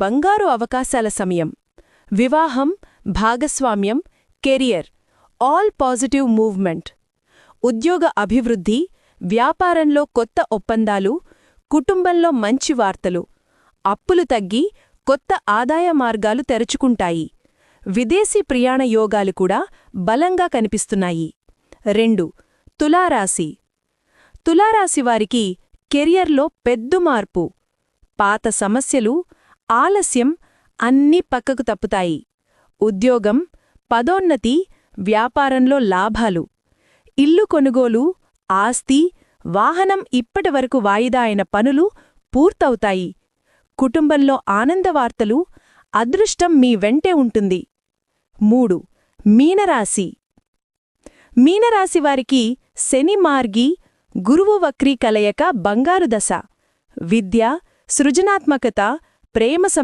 బంగారు అవకాశాల సమయం. వివాహం భాగస్వామ్యం కెరియర్. All positive movement. ఉద్యోగ అభివృద్ధి వ్యాపారంలో కొత్త ఒప్పందాలు కుటుంబంలో మంచి వార్తలు. అప్పులు తగ్గి కొత్త ఆదాయ మార్గాలు తెరుచుకుంటాయి. విదేశీ ప్రయాణ యోగాలు కూడా బలంగా కనిపిస్తున్నాయి. రెండు తులారాశి. తులారాశివారికి కెరియర్లో పెద్ద మార్పు. పాత సమస్యలు ఆలస్యం అన్నీ పక్కకు తప్పుతాయి. ఉద్యోగం పదోన్నతి వ్యాపారంలో లాభాలు. ఇల్లు కొనుగోలు ఆస్తి వాహనం ఇప్పటివరకు వాయిదా అయిన పనులు పూర్తవుతాయి. కుటుంబంలో ఆనందవార్తలు అదృష్టం మీ వెంటే ఉంటుంది. మూడు మీనరాశి. మీనరాశివారికి శని మార్గి గురువు వక్రీ కలయక బంగారు దశ. విద్య సృజనాత్మకత ప్రేమ సం